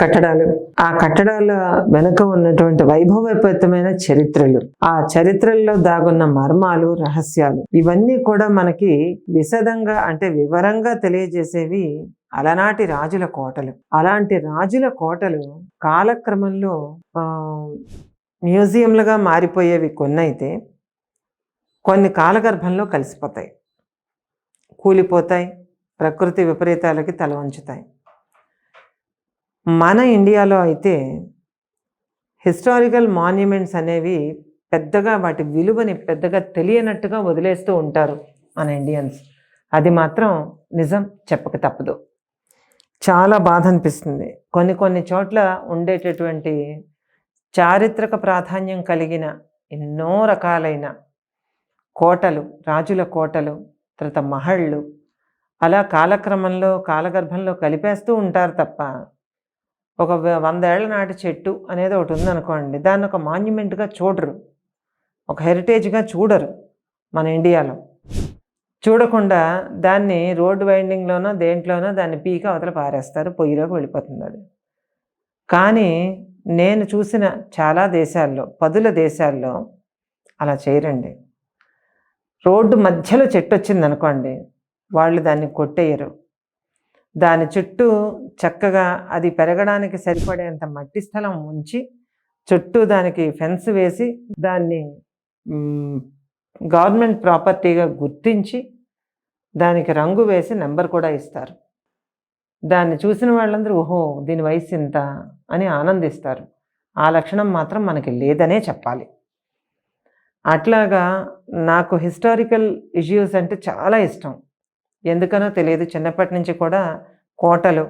కట్టడాలు. ఆ కట్టడాల వెనుక ఉన్నటువంటి వైభవోపేతమైన చరిత్రలు. ఆ చరిత్రల్లో దాగున్న మర్మాలు రహస్యాలు ఇవన్నీ కూడా మనకి విశదంగా అంటే వివరంగా తెలియజేసేవి అలనాటి రాజుల కోటలు. అలాంటి రాజుల కోటలు కాలక్రమంలో మ్యూజియంలుగా మారిపోయేవి కొన్ని అయితే కొన్ని కాలగర్భంలో కలిసిపోతాయి. కూలిపోతాయి ప్రకృతి విపరీతాలకి తల వంచుతాయి. మన ఇండియాలో అయితే హిస్టారికల్ మాన్యుమెంట్స్ అనేవి పెద్దగా వాటి విలువని పెద్దగా తెలియనట్టుగా వదిలేస్తూ ఉంటారు మన ఇండియన్స్. అది మాత్రం నిజం చెప్పక తప్పదు. చాలా బాధ అనిపిస్తుంది. కొన్ని కొన్ని చోట్ల ఉండేటటువంటి చారిత్రక ప్రాధాన్యం కలిగిన ఎన్నో రకాలైన కోటలు రాజుల కోటలు తర్వాత మహళ్ళు అలా కాలక్రమంలో కాలగర్భంలో కలిపేస్తూ ఉంటారు తప్ప ఒక వందేళ్ళ వంద నాటి చెట్టు అనేది ఒకటి ఉందనుకోండి దాన్ని ఒక మాన్యుమెంట్గా చూడరు. ఒక హెరిటేజ్గా చూడరు మన ఇండియాలో. చూడకుండా దాన్ని రోడ్డు వైండింగ్లోనో దేంట్లోనో దాన్ని పీక అవతల పారేస్తారు పొయ్యిలోకి వెళ్ళిపోతుంది అది. కానీ నేను చూసిన చాలా దేశాల్లో పదుల దేశాల్లో అలా చేయరండి. రోడ్డు మధ్యలో చెట్టు వచ్చింది అనుకోండి వాళ్ళు దాన్ని కొట్టేయరు. దాని చుట్టూ చక్కగా అది పెరగడానికి సరిపడేంత మట్టి స్థలం ఉంచి చుట్టూ దానికి ఫెన్స్ వేసి దాన్ని గవర్నమెంట్ ప్రాపర్టీగా గుర్తించి దానికి రంగు వేసి నెంబర్ కూడా ఇస్తారు. దాన్ని చూసిన వాళ్ళందరూ ఓహో దీని వయసు ఇంత అని ఆనందిస్తారు. ఆ లక్షణం మాత్రం మనకి లేదనే చెప్పాలి. అట్లాగా నాకు హిస్టారికల్ ఇష్యూస్ అంటే చాలా ఇష్టం. ఎందుకనో తెలియదు. చిన్నప్పటి నుంచి కూడా కోటలు.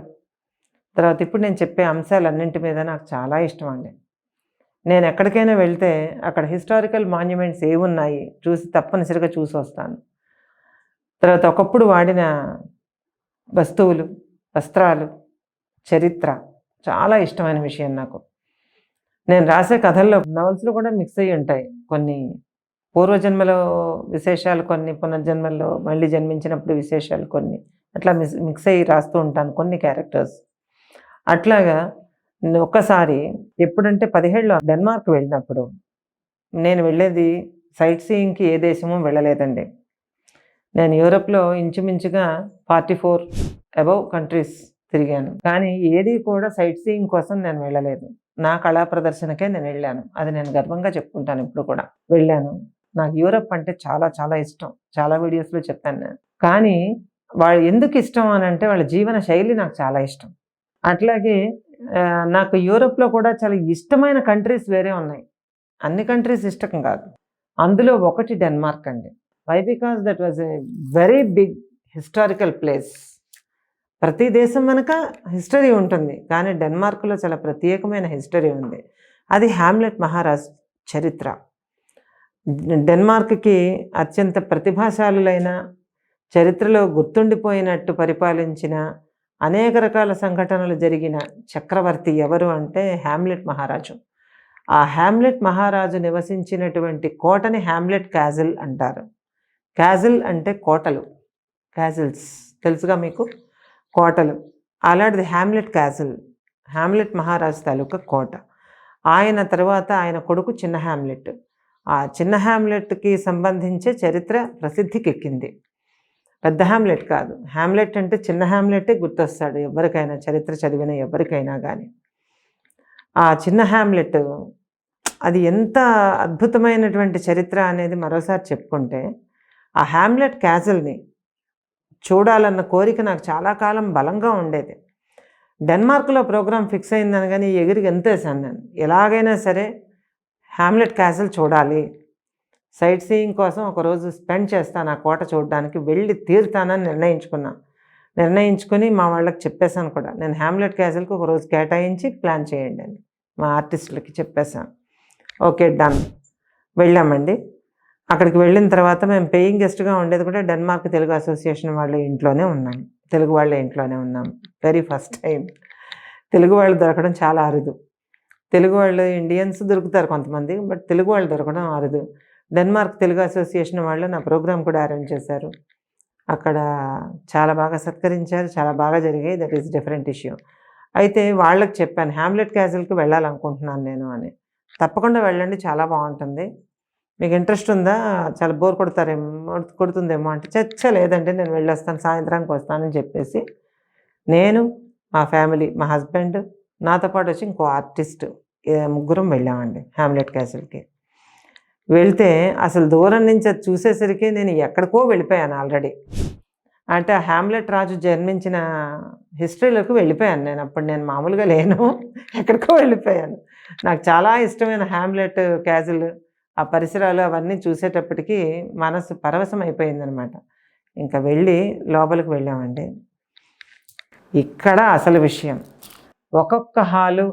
తర్వాత ఇప్పుడు నేను చెప్పే అంశాలన్నింటి మీద నాకు చాలా ఇష్టం అండి. నేను ఎక్కడికైనా వెళ్తే అక్కడ హిస్టారికల్ మాన్యుమెంట్స్ ఏమున్నాయి చూసి తప్పనిసరిగా చూసి వస్తాను. తర్వాత ఒకప్పుడు వాడిన వస్తువులు వస్త్రాలు చరిత్ర చాలా ఇష్టమైన విషయం నాకు. నేను రాసే కథల్లో నవల్స్లో కూడా మిక్స్ అయ్యి ఉంటాయి కొన్ని పూర్వజన్మలో విశేషాలు కొన్ని పునర్జన్మల్లో మళ్ళీ జన్మించినప్పుడు విశేషాలు కొన్ని. అట్లా మిస్ మిక్స్ అయ్యి రాస్తూ ఉంటాను కొన్ని క్యారెక్టర్స్. అట్లాగా ఒక్కసారి ఎప్పుడంటే పదిహేడులో డెన్మార్క్ వెళ్ళినప్పుడు నేను వెళ్ళేది సైట్ సీయింగ్కి ఏ దేశమో వెళ్ళలేదండి. నేను యూరోప్లో ఇంచుమించుగా ఫార్టీ ఫోర్ అబౌవ్ కంట్రీస్ తిరిగాను. కానీ ఏది కూడా సైట్ సీయింగ్ కోసం నేను వెళ్ళలేదు. నా కళా ప్రదర్శనకే నేను వెళ్ళాను. అది నేను గర్వంగా చెప్పుకుంటాను ఇప్పుడు కూడా. వెళ్ళాను. నాకు యూరప్ అంటే చాలా చాలా ఇష్టం. చాలా వీడియోస్లో చెప్పాను నేను. కానీ వాళ్ళు ఎందుకు ఇష్టం అని అంటే వాళ్ళ జీవన శైలి నాకు చాలా ఇష్టం. అట్లాగే నాకు యూరప్లో కూడా చాలా ఇష్టమైన కంట్రీస్ వేరే ఉన్నాయి. అన్ని కంట్రీస్ ఇష్టం కాదు. అందులో ఒకటి డెన్మార్క్ అండి. Why because that was a very big historical place ప్రతి దేశం వెనక హిస్టరీ ఉంటుంది. కానీ డెన్మార్క్లో చాలా ప్రత్యేకమైన హిస్టరీ ఉంది. అది హ్యామ్లెట్ మహారాజ్ చరిత్ర. డెన్మార్క్కి అత్యంత ప్రతిభాశాలులైన చరిత్రలో గుర్తుండిపోయినట్టు పరిపాలించిన అనేక రకాల సంఘటనలు జరిగిన చక్రవర్తి ఎవరు అంటే హ్యామ్లెట్ మహారాజు. ఆ హ్యామ్లెట్ మహారాజు నివసించినటువంటి కోటని హ్యామ్లెట్ క్యాజిల్ అంటారు. క్యాజిల్ అంటే కోటలు. క్యాజిల్స్. తెలుసుగా మీకు? కోటలు. అలాంటిది హ్యామ్లెట్ క్యాజిల్. హ్యామ్లెట్ మహారాజు తాలూకా కోట. ఆయన తర్వాత ఆయన కొడుకు చిన్న హ్యామ్లెట్ ఆ చిన్న హ్యామ్లెట్కి సంబంధించే చరిత్ర ప్రసిద్ధికెక్కింది. పెద్ద హ్యామ్లెట్ కాదు. హ్యామ్లెట్ అంటే చిన్న హ్యామ్లెటే గుర్తొస్తాడు ఎవరికైనా చరిత్ర చదివిన ఎవరికైనా కానీ ఆ చిన్న హ్యామ్లెట్ అది ఎంత అద్భుతమైనటువంటి చరిత్ర అనేది మరోసారి చెప్పుకుంటే ఆ హ్యామ్లెట్ క్యాజల్ని చూడాలన్న కోరిక నాకు చాలా కాలం బలంగా ఉండేది. డెన్మార్క్లో ప్రోగ్రామ్ ఫిక్స్ అయిందని కానీ ఎగిరికి ఎంతేసాను నేను. ఎలాగైనా సరే హ్యామ్లెట్ క్యాసిల్ చూడాలి. సైట్ సీయింగ్ కోసం ఒకరోజు స్పెండ్ చేస్తాను ఆ కోట చూడడానికి వెళ్ళి తీరుతానని నిర్ణయించుకున్నా. నిర్ణయించుకొని మా వాళ్ళకి చెప్పేశాను కూడా నేను హ్యామ్లెట్ క్యాసిల్కి ఒక రోజు కేటాయించి ప్లాన్ చేయండి అని మా ఆర్టిస్టులకి చెప్పేశాను. Okay done. వెళ్ళామండి. అక్కడికి వెళ్ళిన తర్వాత మేము పేయింగ్ గెస్ట్గా ఉండేది కూడా డెన్మార్క్ తెలుగు అసోసియేషన్ వాళ్ళ ఇంట్లోనే ఉన్నాం. తెలుగు వాళ్ళ ఇంట్లోనే ఉన్నాం. Very first time. తెలుగు వాళ్ళు దొరకడం చాలా అరుదు. తెలుగు వాళ్ళు ఇండియన్స్ దొరుకుతారు కొంతమంది బట్ తెలుగు వాళ్ళు దొరకడం అరదు డెన్మార్క్ తెలుగు అసోసియేషన్ వాళ్ళు నా ప్రోగ్రామ్ కూడా అరేంజ్ చేశారు. అక్కడ చాలా బాగా సత్కరించారు చాలా బాగా జరిగాయి. దట్ ఈస్ డిఫరెంట్ ఇష్యూ అయితే వాళ్ళకి చెప్పాను హ్యామ్లెట్ క్యాజిల్కి వెళ్ళాలనుకుంటున్నాను నేను అని. తప్పకుండా వెళ్ళండి చాలా బాగుంటుంది. మీకు ఇంట్రెస్ట్ ఉందా? చాలా బోర్ కొడతారేమో కొడుతుందేమో అంటే చచ్చ లేదంటే నేను వెళ్ళొస్తాను సాయంత్రానికి వస్తానని చెప్పేసి నేను మా ఫ్యామిలీ మా హస్బెండ్ నాతో పాటు వచ్చి ఇంకో ఆర్టిస్ట్ ముగ్గురం వెళ్ళామండి హ్యామ్లెట్ క్యాసిల్కి. వెళ్తే అసలు దూరం నుంచి అది చూసేసరికి నేను ఎక్కడికో వెళ్ళిపోయాను ఆల్రెడీ. అంటే ఆ హ్యామ్లెట్ రాజు జన్మించిన హిస్టరీలోకి వెళ్ళిపోయాను నేను. అప్పుడు నేను మామూలుగా లేను. ఎక్కడికో వెళ్ళిపోయాను. నాకు చాలా ఇష్టమైన హ్యామ్లెట్ క్యాజుల్ ఆ పరిసరాలు అవన్నీ చూసేటప్పటికి మనసు పరవశం అయిపోయిందనమాట. ఇంకా వెళ్ళి లోపలికి వెళ్ళామండి. ఇక్కడ అసలు విషయం. ఒక్కొక్క హాలు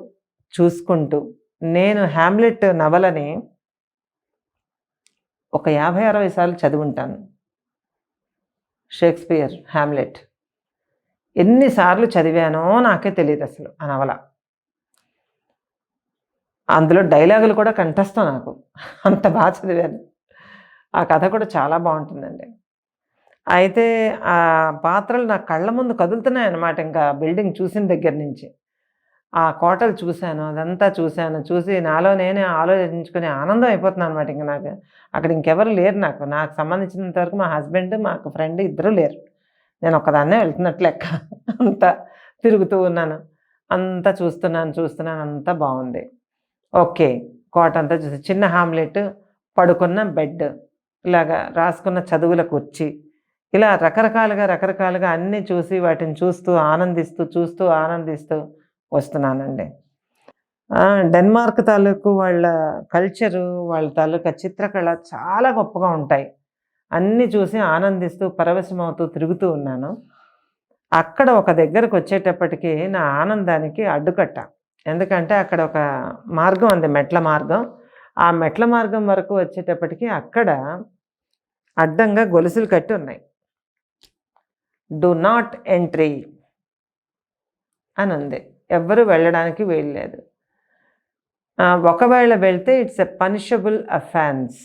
చూసుకుంటూ నేను హ్యామ్లెట్ నవలని ఒక యాభై అరవై సార్లు చదివింటాను. షేక్స్పియర్ హ్యామ్లెట్ ఎన్నిసార్లు చదివానో నాకే తెలియదు అసలు ఆ నవల. అందులో డైలాగులు కూడా కంఠస్థం నాకు. అంత బాగా చదివాను. ఆ కథ కూడా చాలా బాగుంటుందండి. అయితే ఆ పాత్రలు నా కళ్ళ ముందు కదులుతున్నాయి అన్నమాట ఇంకా బిల్డింగ్ చూసిన దగ్గర నుంచి. ఆ కోటలు చూశాను అదంతా చూశాను చూసి నాలో నేనే ఆలోచించుకుని ఆనందం అయిపోతున్నాను అనమాట ఇంకా నాకు. అక్కడ ఇంకెవరు లేరు నాకు. నాకు సంబంధించినంత వరకు మా హస్బెండ్ మాకు ఫ్రెండ్ ఇద్దరు లేరు. నేను ఒక్కదాన్నే వెళ్తున్నట్లు లెక్క. అంతా తిరుగుతూ ఉన్నాను. అంతా చూస్తున్నాను చూస్తున్నాను అంతా బాగుంది. ఓకే. కోట అంతా చూసి చిన్న హామ్లెట్ పడుకున్న బెడ్ ఇలాగా రాసుకున్న చదువుల కుర్చీ ఇలా రకరకాలుగా రకరకాలుగా అన్నీ చూసి వాటిని చూస్తూ ఆనందిస్తూ చూస్తూ ఆనందిస్తూ వస్తున్నానండి. డెన్మార్క్ తాలూకు వాళ్ళ కల్చరు వాళ్ళ తాలూకా చిత్రకళ చాలా గొప్పగా ఉంటాయి. అన్నీ చూసి ఆనందిస్తూ పరవశమవుతూ తిరుగుతూ ఉన్నాను. అక్కడ ఒక దగ్గరకు వచ్చేటప్పటికి నా ఆనందానికి అడ్డుకట్ట. ఎందుకంటే అక్కడ ఒక మార్గం ఉంది మెట్ల మార్గం. ఆ మెట్ల మార్గం వరకు వచ్చేటప్పటికి అక్కడ అడ్డంగా గొలుసులు కట్టి ఉన్నాయి. డు నాట్ ఎంట్రీ అని ఉంది. ఎవ్వరు వెళ్ళడానికి వీల్లేదు. ఒకవేళ వెళ్తే ఇట్స్ ఎ పనిషబుల్ అఫెన్స్.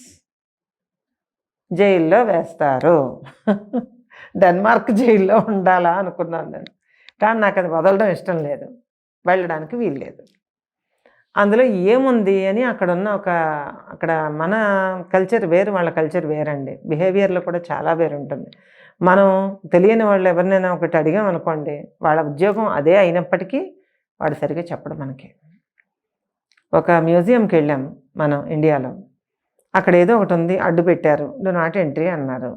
జైల్లో వేస్తారు. డెన్మార్క్ జైల్లో ఉండాలా అనుకున్నాను నేను. కానీ నాకు అది వదలడం ఇష్టం లేదు. వెళ్ళడానికి వీల్లేదు. అందులో ఏముంది అని అక్కడ ఉన్న ఒక అక్కడ మన కల్చర్ వేరు వాళ్ళ కల్చర్ వేరండి. బిహేవియర్లో కూడా చాలా వేరు ఉంటుంది. మనం తెలియని వాళ్ళు ఎవరినైనా ఒకటి అడిగాం అనుకోండి వాళ్ళ ఉద్యోగం అదే అయినప్పటికీ వాడు సరిగ్గా చెప్పడం మనకి. ఒక మ్యూజియంకి వెళ్ళాం మనం ఇండియాలో. అక్కడ ఏదో ఒకటి ఉంది అడ్డు పెట్టారు. డో నాట్ ఎంట్రీ అన్నారు.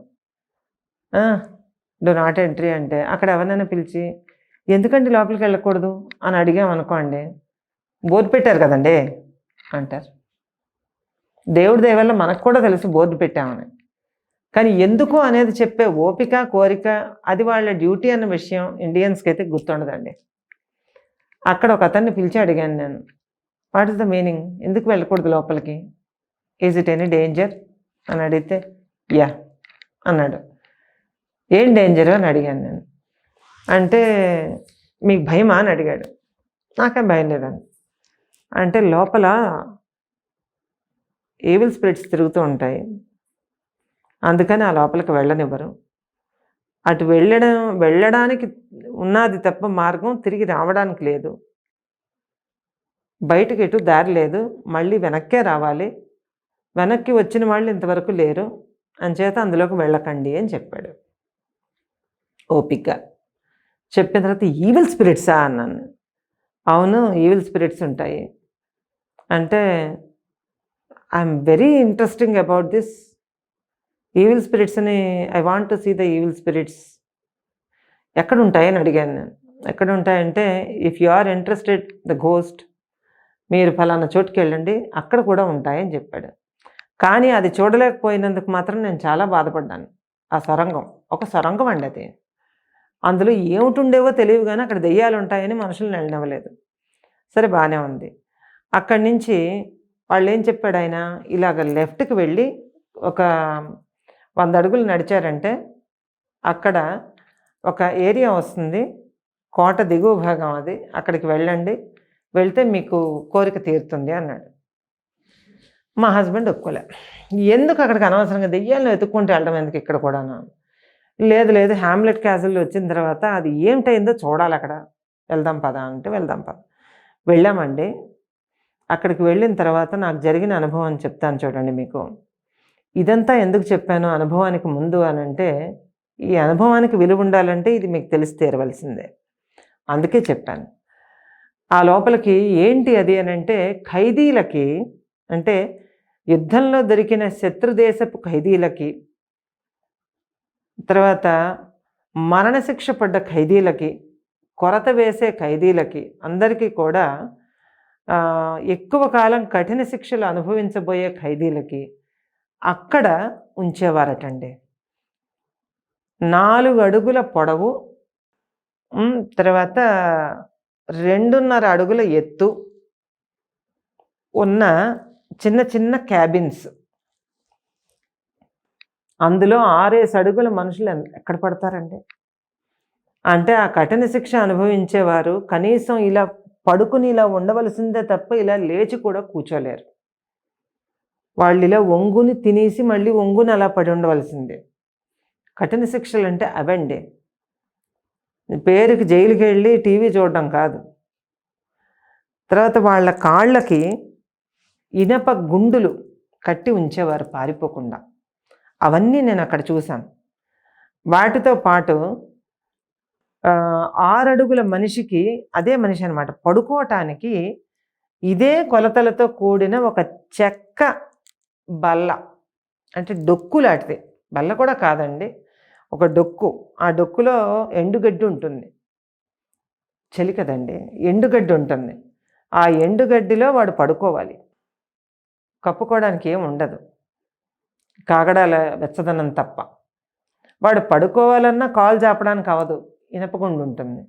డో నాట్ ఎంట్రీ అంటే అక్కడ ఎవరినైనా పిలిచి ఎందుకంటే లోపలికి వెళ్ళకూడదు? అని అడిగాం అనుకోండి. బోర్డు పెట్టారు కదండి అంటారు. దేవుడి దయవల్ల మనకు కూడా తెలుసు బోర్డు పెట్టామని. కానీ ఎందుకు అనేది చెప్పే ఓపిక కోరిక అది వాళ్ళ డ్యూటీ అన్న విషయం ఇండియన్స్కి అయితే గుర్తుండదండి. అక్కడ ఒక అతన్ని పిలిచి అడిగాను నేను. వాట్ ఇస్ ద మీనింగ్ ఎందుకు వెళ్ళకూడదు లోపలికి? ఈజ్ ఇట్ ఎనీ డేంజర్ అని అడిగితే యా అన్నాడు. ఏం డేంజర్ అని అడిగాను నేను. అంటే మీకు భయమా? అని అడిగాడు. నాకేం భయం లేదని అంటే లోపల ఏవిల్ స్పిరిట్స్ తిరుగుతూ ఉంటాయి. అందుకని ఆ లోపలికి వెళ్ళనివ్వరు. అటు వెళ్ళడం వెళ్ళడానికి ఉన్నది తప్ప మార్గం తిరిగి రావడానికి లేదు. బయటకు ఎటు దారి లేదు. మళ్ళీ వెనక్కే రావాలి. వెనక్కి వచ్చిన వాళ్ళు ఇంతవరకు లేరు. అంచేత అందులోకి వెళ్ళకండి అని చెప్పాడు. ఓపిక చెప్పిన తర్వాత ఈవిల్ స్పిరిట్సా అన్నాను. అవును ఈవిల్ స్పిరిట్స్ ఉంటాయి. అంటే I'm very interesting about this evil స్పిరిట్స్ని I want to see the evil spirits ఎక్కడ ఉంటాయని అడిగాను నేను. ఎక్కడ ఉంటాయంటే if you are interested the ghost మీరు ఫలానా చోటుకి వెళ్ళండి అక్కడ కూడా ఉంటాయని చెప్పాడు. కానీ అది చూడలేకపోయినందుకు మాత్రం నేను చాలా బాధపడ్డాను. ఆ సొరంగం ఒక సొరంగం అండి అది. అందులో ఏమిటి ఉండేవో కానీ అక్కడ దెయ్యాలు ఉంటాయని మనుషులు వెళ్ళనివ్వలేదు. సరే బాగానే ఉంది. అక్కడి నుంచి వాళ్ళు ఏం చెప్పాడు ఆయన? ఇలాగ లెఫ్ట్కి వెళ్ళి ఒక వంద అడుగులు నడిచారంటే అక్కడ ఒక ఏరియా వస్తుంది. కోట దిగువ భాగం అది. అక్కడికి వెళ్ళండి. వెళ్తే మీకు కోరిక తీరుతుంది అన్నాడు. మా హస్బెండ్ ఒప్పుకోలే. ఎందుకు అక్కడికి అనవసరంగా దెయ్యాలను వెతుక్కుంటూ వెళ్ళడం ఎందుకు ఇక్కడ కూడాను? లేదు లేదు. హ్యామ్లెట్ క్యాసిల్ వచ్చిన తర్వాత అది ఏమిటైందో చూడాలి అక్కడ. వెళ్దాం పదా అంటే వెళ్దాం పద. వెళ్ళామండి. అక్కడికి వెళ్ళిన తర్వాత నాకు జరిగిన అనుభవం చెప్తాను చూడండి మీకు. ఇదంతా ఎందుకు చెప్పాను అనుభవానికి ముందు అని అంటే ఈ అనుభవానికి విలువ ఉండాలంటే ఇది మీకు తెలిసి తీరవలసిందే. అందుకే చెప్పాను. ఆ లోపలికి ఏంటి అది అని అంటే ఖైదీలకి అంటే యుద్ధంలో దొరికిన శత్రుదేశపు ఖైదీలకి తర్వాత మరణశిక్ష పడ్డ ఖైదీలకి కొరత వేసే ఖైదీలకి అందరికీ కూడా ఎక్కువ కాలం కఠిన శిక్షలు అనుభవించబోయే ఖైదీలకి అక్కడ ఉంచేవారటండి. నాలుగు అడుగుల పొడవు తర్వాత రెండున్నర అడుగుల ఎత్తు ఉన్న చిన్న చిన్న క్యాబిన్స్. అందులో ఆరేసి అడుగుల మనుషులు ఎన్- ఎక్కడ పడతారండి? అంటే ఆ కఠిన శిక్ష అనుభవించేవారు కనీసం ఇలా పడుకుని ఇలా ఉండవలసిందే తప్ప ఇలా లేచి కూడా కూర్చోలేరు. వాళ్ళు ఇలా ఒంగుని తినేసి మళ్ళీ ఒంగుని అలా పడి ఉండవలసిందే. కఠిన శిక్షలు అంటే అవండి. పేరుకి జైలుకి వెళ్ళి టీవీ చూడడం కాదు. తర్వాత వాళ్ళ కాళ్ళకి ఇనప గుండులు కట్టి ఉంచేవారు పారిపోకుండా. అవన్నీ నేను అక్కడ చూశాను. వాటితో పాటు ఆరడుగుల మనిషికి అదే మనిషి అనమాట పడుకోవటానికి ఇదే కొలతలతో కూడిన ఒక చెక్క బల్ల. అంటే డొక్కు లాంటిది. బల్ల కూడా కాదండి. ఒక డొక్కు. ఆ డొక్కులో ఎండుగడ్డి ఉంటుంది. చలి కదండి ఎండుగడ్డి ఉంటుంది. ఆ ఎండుగడ్డిలో వాడు పడుకోవాలి. కప్పుకోవడానికి ఏం ఉండదు. కాగడాల వెచ్చదనం తప్ప. వాడు పడుకోవాలన్నా కాలు చాపడానికి అవదు. ఇనపగుండు ఉంటుంది.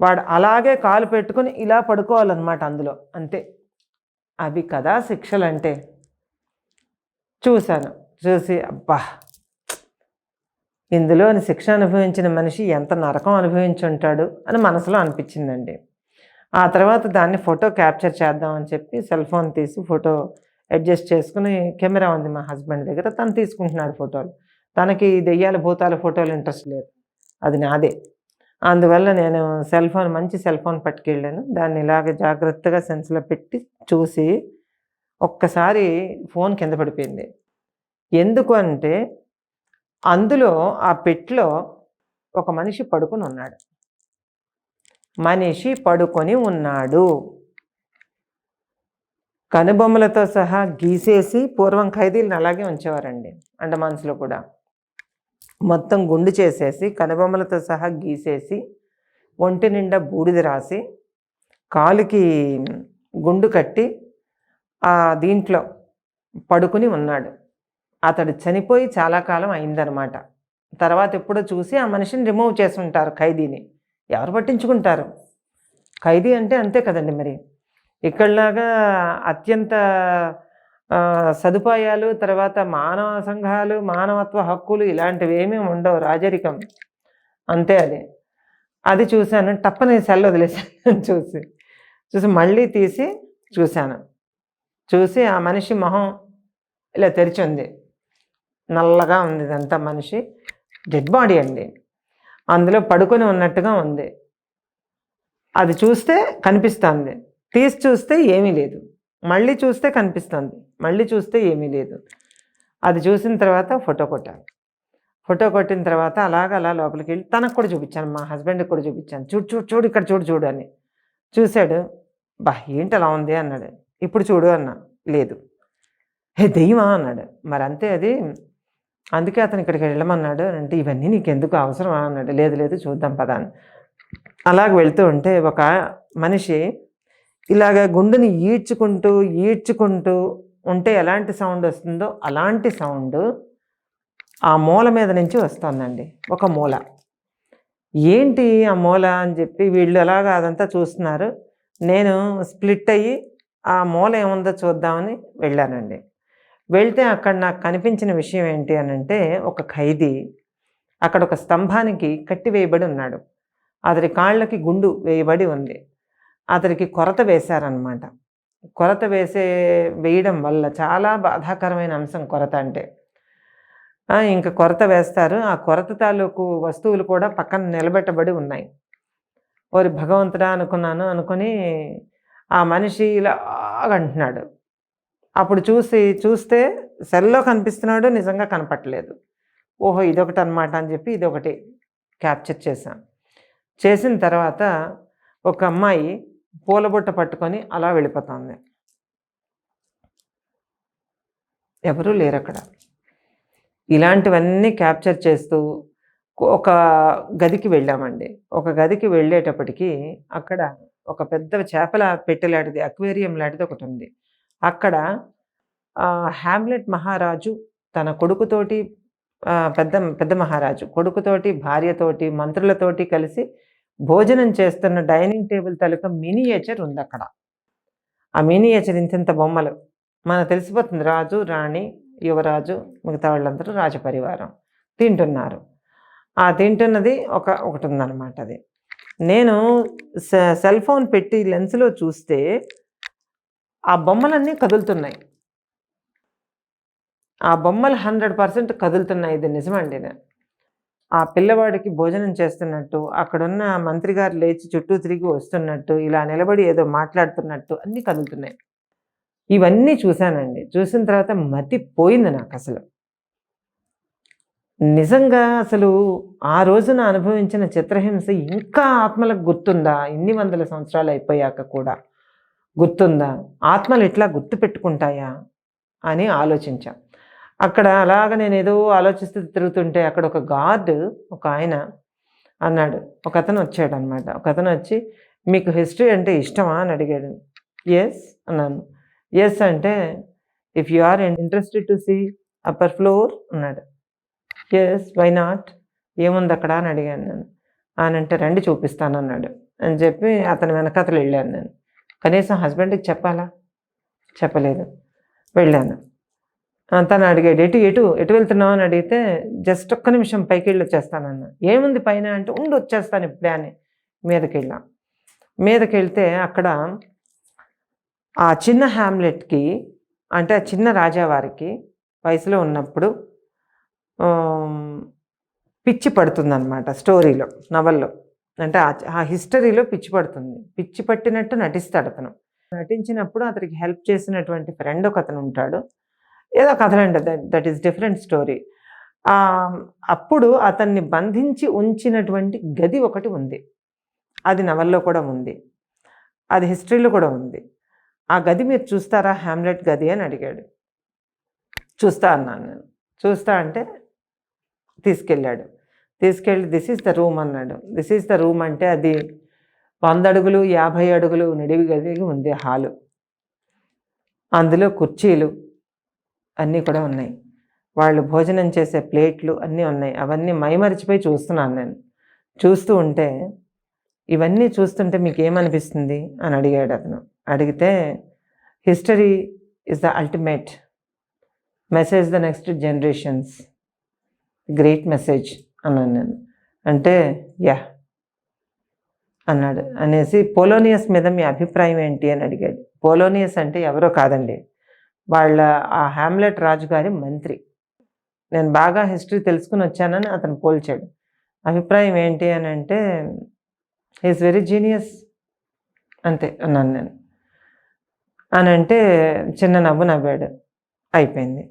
వాడు అలాగే కాలు పెట్టుకుని ఇలా పడుకోవాలన్నమాట అందులో. అంతే. అవి కదా శిక్షలు అంటే చూశాను. చూసి అబ్బా! ఇందులోని శిక్ష అనుభవించిన మనిషి ఎంత నరకం అనుభవించి ఉంటాడు అని మనసులో అనిపించిందండి. ఆ తర్వాత దాన్ని ఫోటో క్యాప్చర్ చేద్దామని చెప్పి సెల్ ఫోన్ తీసి ఫోటో అడ్జస్ట్ చేసుకుని కెమెరా ఉంది మా హస్బెండ్ దగ్గర. తను తీసుకుంటున్నాడు ఫోటోలు. తనకి దెయ్యాల భూతాల ఫోటోలు ఇంట్రెస్ట్ లేదు. అది నాదే. అందువల్ల నేను సెల్ ఫోన్ మంచి సెల్ ఫోన్ పట్టుకెళ్ళాను. దాన్ని ఇలాగ జాగ్రత్తగా సెన్స్లో పెట్టి చూసి ఒక్కసారి ఫోన్ కింద పడిపోయింది. ఎందుకు అంటే అందులో ఆ పెట్లో ఒక మనిషి పడుకుని ఉన్నాడు. మనిషి పడుకొని ఉన్నాడు. కనుబొమ్మలతో సహా గీసేసి పూర్వం ఖైదీలను అలాగే ఉంచేవారండి అండమాన్స్లో కూడా. మొత్తం గుండు చేసేసి కనుబొమ్మలతో సహా గీసేసి ఒంటి నిండా బూడిద రాసి కాలుకి గుండు కట్టి ఆ దీంట్లో పడుకుని ఉన్నాడు. అతడు చనిపోయి చాలా కాలం అయిందనమాట. తర్వాత ఎప్పుడో చూసి ఆ మనిషిని రిమూవ్ చేసి ఉంటారు ఖైదీని. ఎవరు పట్టించుకుంటారు? ఖైదీ అంటే అంతే కదండి మరి. ఇక్కడలాగా అత్యంత సదుపాయాలు తర్వాత మానవ సంఘాలు మానవత్వ హక్కులు ఇలాంటివి ఏమీ ఉండవు. రాజరికం అంతే అది. అది చూశాను. టప్పని సెల్ వదిలేసాను చూసి చూసి మళ్ళీ తీసి చూశాను. చూసి ఆ మనిషి మొహం ఇలా తెరిచి ఉంది. నల్లగా ఉంది ఇదంతా మనిషి. డెడ్ బాడీ అండి. అందులో పడుకొని ఉన్నట్టుగా ఉంది. అది చూస్తే కనిపిస్తుంది. తీసి చూస్తే ఏమీ లేదు. మళ్ళీ చూస్తే కనిపిస్తుంది. మళ్ళీ చూస్తే ఏమీ లేదు. అది చూసిన తర్వాత ఫోటో కొట్టాను ఫోటో కొట్టిన తర్వాత అలాగ అలా లోపలికి వెళ్ళి తనకు కూడా చూపించాను. మా హస్బెండ్కి కూడా చూపించాను. చూడు చూడు చూడు ఇక్కడ చూడు చూడు అని. చూశాడు. బా ఏంటి అలా ఉంది? అన్నాడు. ఇప్పుడు చూడు అన్న లేదు. హే దెయ్యమా అన్నాడు. మరి అంతే అది అందుకే అతను ఇక్కడికి వెళ్ళమన్నాడు అని అంటే ఇవన్నీ నీకు ఎందుకు అవసరమా అన్నాడు. లేదు లేదు చూద్దాం పదా అని. అలాగ వెళ్తూ ఉంటే ఒక మనిషి ఇలాగ గుండెని ఈడ్చుకుంటూ ఈడ్చుకుంటూ ఉంటే ఎలాంటి సౌండ్ వస్తుందో అలాంటి సౌండ్ ఆ మూల మీద నుంచి వస్తుందండి. ఒక మూల. ఏంటి ఆ మూల అని చెప్పి వీళ్ళు ఎలాగ అదంతా చూస్తున్నారు? నేను స్ప్లిట్ అయ్యి ఆ మూల ఏముందో చూద్దామని వెళ్ళానండి. వెళ్తే అక్కడ నాకు కనిపించిన విషయం ఏంటి అని అంటే ఒక ఖైదీ అక్కడ ఒక స్తంభానికి కట్టి వేయబడి ఉన్నాడు. అతడి కాళ్ళకి గుండు వేయబడి ఉంది. అతడికి కొరత వేశారనమాట కొరత వేసే వేయడం వల్ల చాలా బాధాకరమైన అంశం కొరత అంటే. ఇంకా కొరత వేస్తారు. ఆ కొరత తాలూకు వస్తువులు కూడా పక్కన నిలబెట్టబడి ఉన్నాయి. ఓరి భగవంతుడా అనుకున్నాను అనుకుని ఆ మనిషి ఇలాగంటున్నాడు అప్పుడు చూసి చూస్తే సెల్లో కనిపిస్తున్నాడు నిజంగా కనపట్టలేదు. ఓహో ఇదొకటి అనమాట అని చెప్పి ఇదొకటి క్యాప్చర్ చేశాను. చేసిన తర్వాత ఒక అమ్మాయి పూలబుట్ట పట్టుకొని అలా వెళ్ళిపోతుంది. ఎవరూ లేరు అక్కడ ఇలాంటివన్నీ క్యాప్చర్ చేస్తూ ఒక గదికి వెళ్ళామండి. ఒక గదికి వెళ్ళేటప్పటికి అక్కడ ఒక పెద్ద చేపల పెట్టె లాంటిది అక్వేరియం లాంటిది ఒకటి ఉంది. అక్కడ హ్యామ్లెట్ మహారాజు తన కొడుకుతోటి పెద్ద పెద్ద మహారాజు కొడుకుతోటి భార్యతోటి మంత్రులతోటి కలిసి భోజనం చేస్తున్న డైనింగ్ టేబుల్ తాలూకా మినియేచర్ ఉంది అక్కడ. ఆ మినియేచర్ ఇంతింత బొమ్మలు. మనకు తెలిసిపోతుంది రాజు రాణి యువరాజు మిగతా వాళ్ళందరూ రాజపరివారం. తింటున్నారు. ఆ తింటున్నది ఒక ఒకటి ఉందన్నమాట అది. నేను సె- సెల్ ఫోన్ పెట్టి లెన్స్లో చూస్తే ఆ బొమ్మలన్నీ కదులుతున్నాయి. ఆ బొమ్మలు హండ్రెడ్ పర్సెంట్ కదులుతున్నాయి. ఇది నిజమండి నేను. ఆ పిల్లవాడికి భోజనం చేస్తున్నట్టు అక్కడున్న మంత్రి గారు లేచి చుట్టూ తిరిగి వస్తున్నట్టు ఇలా నిలబడి ఏదో మాట్లాడుతున్నట్టు అన్నీ కదులుతున్నాయి. ఇవన్నీ చూశానండి. చూసిన తర్వాత మతి పోయింది నాకు అసలు నిజంగా అసలు ఆ రోజున అనుభవించిన చిత్రహింస ఇంకా ఆత్మలకు గుర్తుందా? ఇన్ని వందల సంవత్సరాలు అయిపోయాక కూడా గుర్తుందా? ఆత్మలు ఇట్లా గుర్తు పెట్టుకుంటాయా? అని ఆలోచించా. అక్కడ అలాగ నేను ఏదో ఆలోచిస్తూ తిరుగుతుంటే అక్కడ ఒక గార్డ్ ఒక ఆయన అన్నాడు. ఒక అతను వచ్చాడు అనమాట ఒక అతను వచ్చి మీకు హిస్టరీ అంటే ఇష్టమా? అని అడిగాడు. ఎస్ అన్నాను. ఎస్ అంటే if you are interested to see upper floor అన్నాడు. ఎస్ వై నాట్ ఏముంది అక్కడ? అని అడిగాను నేను. ఆయన అంటే రండి చూపిస్తాను అన్నాడు అని చెప్పి అతని వెనకతలు వెళ్ళాను నేను. కనీసం హస్బెండ్కి చెప్పాలా? చెప్పలేదు. వెళ్ళాను. తను అడిగాడు ఎటు ఎటు ఎటు వెళ్తున్నావు? అని అడిగితే జస్ట్ ఒక్క నిమిషం పైకి వెళ్ళి వచ్చేస్తానన్న ఏముంది పైన? అంటే ఉండి వచ్చేస్తాను ఇప్పుడే అని మీదకి వెళ్ళాం. మీదకి వెళ్తే అక్కడ ఆ చిన్న హ్యామ్లెట్కి అంటే ఆ చిన్న రాజావారికి వయసులో ఉన్నప్పుడు పిచ్చి పడుతుందన్నమాట స్టోరీలో నవల్లో. అంటే ఆ- ఆ హిస్టరీలో పిచ్చి పడుతుంది. పిచ్చి పట్టినట్టు నటిస్తాడు అతను. నటించినప్పుడు అతనికి హెల్ప్ చేసినటువంటి ఫ్రెండ్ ఒక అతను ఉంటాడు. ఏదో కథలండి that that is different story. అప్పుడు అతన్ని బంధించి ఉంచినటువంటి గది ఒకటి ఉంది. అది నవల్లో కూడా ఉంది. అది హిస్టరీలో కూడా ఉంది. ఆ గది మీరు చూస్తారా? హ్యామ్లెట్ గది అని అడిగాడు. చూస్తా అన్నాను నేను. చూస్తా అంటే తీసుకెళ్ళాడు. తీసుకెళ్ళి దిస్ ఈస్ ద రూమ్ అన్నాడు. దిస్ ఈస్ ద రూమ్ అంటే అది వంద అడుగులు యాభై అడుగులు నిడివి గది ఉంది హాలు. అందులో కుర్చీలు అన్నీ కూడా ఉన్నాయి. వాళ్ళు భోజనం చేసే ప్లేట్లు అన్నీ ఉన్నాయి. అవన్నీ మైమరిచిపోయి చూస్తున్నాను నేను. చూస్తూ ఉంటే ఇవన్నీ చూస్తుంటే మీకు ఏమనిపిస్తుంది అని అడిగాడు అతను. అడిగితే history is the ultimate message the next generations great message అన్నాను. నేను అంటే యా అన్నాడు. అనేసి పోలోనియస్ మీద మీ అభిప్రాయం ఏంటి అని అడిగాడు. పోలోనియస్ అంటే ఎవరో కాదండి. వాళ్ళ ఆ హ్యామ్లెట్ రాజు గారి మంత్రి. నేను బాగా హిస్టరీ తెలుసుకుని వచ్చానని అతను పోల్చాడు. అభిప్రాయం ఏంటి అని అంటే ఈజ్ వెరీ జీనియస్ అంతే అన్నాను నేను. అని అంటే చిన్న నవ్వు నవ్వాడు. అయిపోయింది.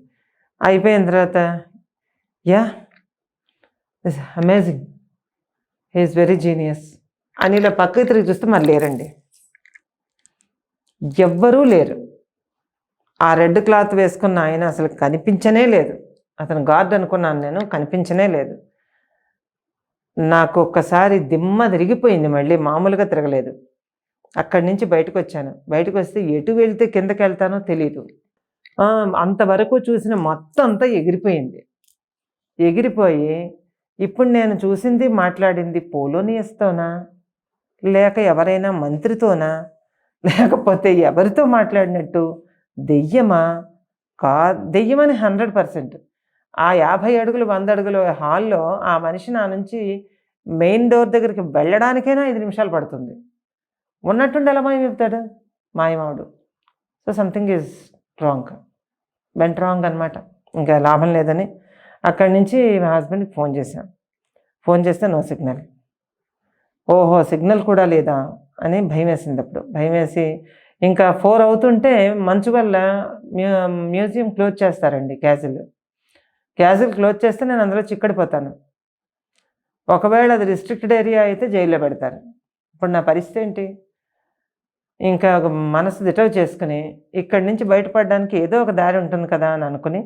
అయిపోయిన తర్వాత yeah is amazing is very genius అని ఇలా పక్కకి తిరిగి చూస్తే మరి లేరండి. ఎవ్వరూ లేరు. ఆ రెడ్ క్లాత్ వేసుకున్న ఆయన అసలు కనిపించనే లేదు. అతను గార్డ్ అనుకున్నాను నేను కనిపించనే లేదు. నాకు ఒక్కసారి దిమ్మ తిరిగిపోయింది మళ్ళీ మామూలుగా తిరగలేదు. అక్కడి నుంచి బయటకు వచ్చాను. బయటకు వస్తే ఎటు వెళ్తే కిందకి వెళ్తానో తెలియదు అంతవరకు చూసిన మొత్తం అంతా ఎగిరిపోయింది. ఎగిరిపోయి ఇప్పుడు నేను చూసింది మాట్లాడింది పోలోనియస్తోనా? లేక ఎవరైనా మంత్రితోనా? లేకపోతే ఎవరితో మాట్లాడినట్టు? దెయ్యమా? కా దెయ్యమని హండ్రెడ్ పర్సెంట్. ఆ యాభై అడుగులు వంద అడుగుల హాల్లో ఆ మనిషి నా నుంచి మెయిన్ డోర్ దగ్గరికి వెళ్ళడానికైనా ఐదు నిమిషాలు పడుతుంది. ఉన్నట్టుండి ఎలా మాయం చెప్తాడు మాయమావుడు. So something is wrong bent wrong అనమాట ఇంకా లాభం లేదని అక్కడి నుంచి మా హస్బెండ్కి ఫోన్ చేశాను ఫోన్ చేస్తే నో సిగ్నల్. ఓహో సిగ్నల్ కూడా లేదా? అని భయం వేసింది అప్పుడు. భయం వేసి ఇంకా ఫోర్ అవుతుంటే మంచు వల్ల మ్యూ మ్యూజియం క్లోజ్ చేస్తారండి క్యాజిల్ క్యాజిల్ క్లోజ్ చేస్తే నేను అందులో చిక్కడిపోతాను. ఒకవేళ అది రిస్ట్రిక్టెడ్ ఏరియా అయితే జైల్లో పెడతారు. ఇప్పుడు నా పరిస్థితి ఏంటి? ఇంకా ఒక మనసు దిటవ్ చేసుకుని ఇక్కడి నుంచి బయటపడడానికి ఏదో ఒక దారి ఉంటుంది కదా అని అనుకుని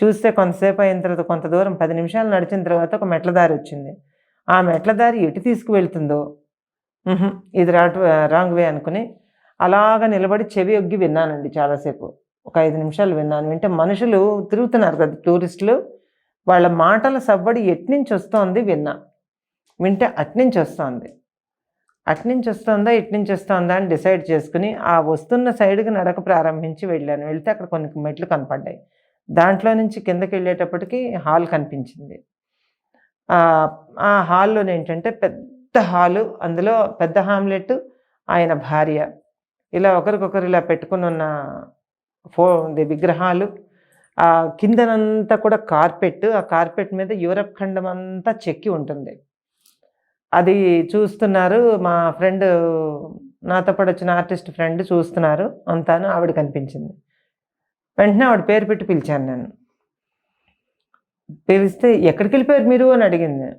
చూస్తే కొంతసేపు అయిన తర్వాత కొంత దూరం పది నిమిషాలు నడిచిన తర్వాత ఒక మెట్ల దారి వచ్చింది. ఆ మెట్ల దారి ఎటు తీసుకువెళ్తుందో? ఇది రాట్ రాంగ్ వే అనుకుని అలాగ నిలబడి చెవి ఒగ్గి విన్నానండి చాలాసేపు. ఒక ఐదు నిమిషాలు విన్నాను. వింటే మనుషులు తిరుగుతున్నారు కదా టూరిస్టులు. వాళ్ళ మాటల సవ్వడి ఎట్నుంచి వస్తోంది విన్నా. వింటే అట్నుంచి వస్తోంది. అట్నుంచి వస్తుందా ఇట్నుంచి వస్తుందా అని డిసైడ్ చేసుకుని ఆ వస్తున్న సైడ్కి నడక ప్రారంభించి వెళ్ళాను. వెళ్తే అక్కడ కొన్ని మెట్లు కనపడ్డాయి. దాంట్లో నుంచి కిందకి వెళ్ళేటప్పటికి హాల్ కనిపించింది. ఆ ఆ హాల్లో ఏంటంటే పెద్ద హాలు అందులో పెద్ద హామ్లెట్ ఆయన భార్య. ఇలా ఒకరికొకరు ఇలా పెట్టుకుని ఉన్న ఫో విగ్రహాలు. ఆ కిందనంతా కూడా కార్పెట్ ఆ కార్పెట్ మీద యూరప్ ఖండం అంతా చెక్కి ఉంటుంది. అది చూస్తున్నారు మా ఫ్రెండ్ నాతో పాటు వచ్చిన ఆర్టిస్ట్ ఫ్రెండ్ చూస్తున్నారు అంతాను ఆవిడ కనిపించింది. వెంటనే ఆవిడ పేరు పెట్టి పిలిచాను నేను. పిలిస్తే ఎక్కడికి వెళ్ళిపోయారు మీరు? అని అడిగింది.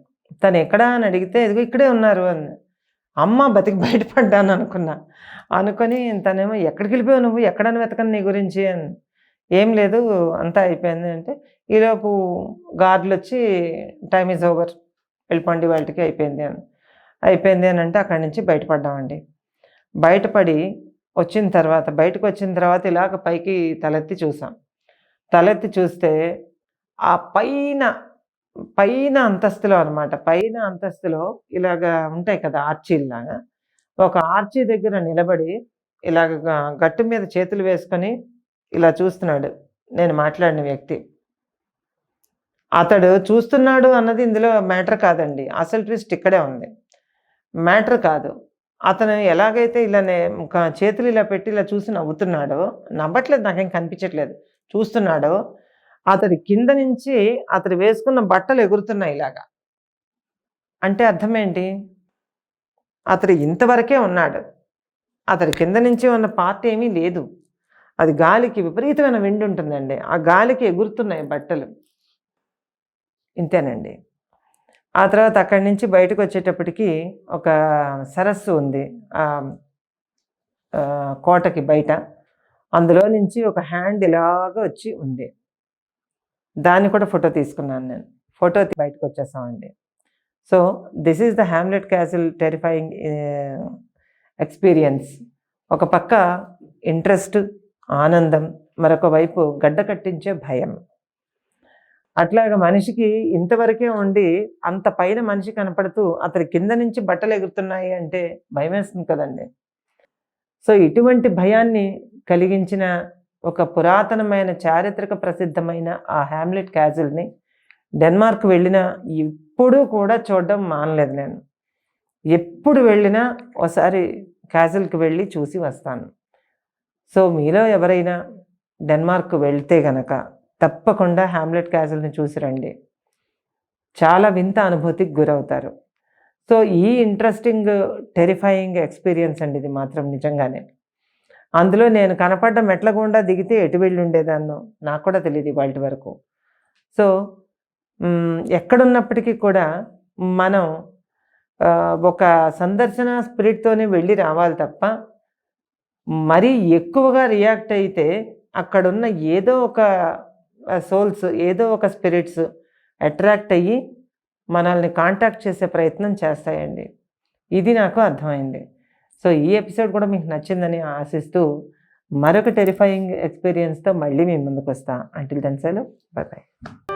తను ఎక్కడా అని అడిగితే ఇదిగో ఇక్కడే ఉన్నారు అని అమ్మ బతికి బయటపడ్డాను అనుకున్నా. అనుకొని తనేమో ఎక్కడికి వెళ్ళిపోయావు నువ్వు? ఎక్కడని వెతకను నీ గురించి? అని ఏం లేదు అంతా అయిపోయింది అంటే ఈలోపు గార్డులు వచ్చి టైమ్ ఈజ్ ఓవర్ వెళ్ళిపోండి వాళ్ళకి అయిపోయింది అని అయిపోయింది అని అంటే అక్కడి నుంచి బయటపడ్డామండి. బయటపడి వచ్చిన తర్వాత బయటకు వచ్చిన తర్వాత ఇలాగ పైకి తలెత్తి చూసాం. తలెత్తి చూస్తే ఆ పైన పైన అంతస్తులో అనమాట పైన అంతస్తులో ఇలాగ ఉంటాయి కదా ఆర్చీల్లాగా ఒక ఆర్చీ దగ్గర నిలబడి ఇలాగ గట్టు మీద చేతులు వేసుకొని ఇలా చూస్తున్నాడు. నేను మాట్లాడిన వ్యక్తి. అతడు చూస్తున్నాడు అన్నది ఇందులో మ్యాటర్ కాదండి. అసలు ట్విస్ట్ ఇక్కడే ఉంది. మ్యాటర్ కాదు. అతను ఎలాగైతే ఇలా చేతులు ఇలా పెట్టి ఇలా చూసి నవ్వుతున్నాడో నవ్వట్లేదు నాకేం కనిపించట్లేదు చూస్తున్నాడో అతడి కింద నుంచి అతడు వేసుకున్న బట్టలు ఎగురుతున్నాయి ఇలాగా. అంటే అర్థం ఏంటి అతడు ఇంతవరకే ఉన్నాడు. అతడి కింద నుంచి ఉన్న పార్ట్ ఏమీ లేదు. అది గాలికి విపరీతమైన విండి ఉంటుందండి. ఆ గాలికి ఎగురుతున్నాయి బట్టలు. ఇంతేనండి. ఆ తర్వాత అక్కడి నుంచి బయటకు వచ్చేటప్పటికి ఒక సరస్సు ఉంది. ఆ, కోటకి బయట. అందులో నుంచి ఒక హ్యాండ్ ఇలాగ వచ్చి ఉంది. దాన్ని కూడా ఫోటో తీసుకున్నాను నేను. ఫోటో బయటకు వచ్చేసామండి. So this is the Hamlet castle terrifying experience. ఒక పక్క ఇంట్రెస్ట్ ఆనందం మరొక వైపు గడ్డ కట్టించే భయం. అట్లాగ మనిషికి ఇంతవరకే ఉండి అంత పైన మనిషి కనపడుతూ అతని కింద నుంచి బట్టలు ఎగురుతున్నాయి అంటే భయం వేస్తుంది కదండి. సో ఇటువంటి భయాన్ని కలిగించిన ఒక పురాతనమైన చారిత్రక ప్రసిద్ధమైన ఆ హ్యామ్లెట్ క్యాజిల్ని డెన్మార్క్ వెళ్ళిన ఇప్పుడు కూడా చూడడం మానలేదు నేను. ఎప్పుడు వెళ్ళినా ఒకసారి క్యాజిల్కి వెళ్ళి చూసి వస్తాను. సో మీలో ఎవరైనా డెన్మార్క్ వెళ్తే గనక తప్పకుండా హ్యామ్లెట్ క్యాజిల్ని చూసి రండి. చాలా వింత అనుభూతికి గురవుతారు. సో ఈ ఇంట్రెస్టింగ్ టెరిఫైయింగ్ ఎక్స్పీరియన్స్ అండి ఇది మాత్రం నిజంగానే. అందులో నేను కనపడ్డ మెట్ల గుండా దిగితే ఎటు వెళ్ళి ఉండేదాన్నో నాకు కూడా తెలియదు ఇవాళ వరకు. సో ఎక్కడున్నప్పటికీ కూడా మనం ఒక సందర్శన స్పిరిట్తోనే వెళ్ళి రావాలి తప్ప మరీ ఎక్కువగా రియాక్ట్ అయితే అక్కడున్న ఏదో ఒక సోల్స్ ఏదో ఒక స్పిరిట్స్ అట్రాక్ట్ అయ్యి మనల్ని కాంటాక్ట్ చేసే ప్రయత్నం చేస్తాయండి. ఇది నాకు అర్థమైంది. సో ఈ ఎపిసోడ్ కూడా మీకు నచ్చిందని ఆశిస్తూ మరొక టెరిఫైయింగ్ ఎక్స్పీరియన్స్తో మళ్ళీ మీ ముందుకు వస్తా అంటిల్ దెన్ సెలవు బాయ్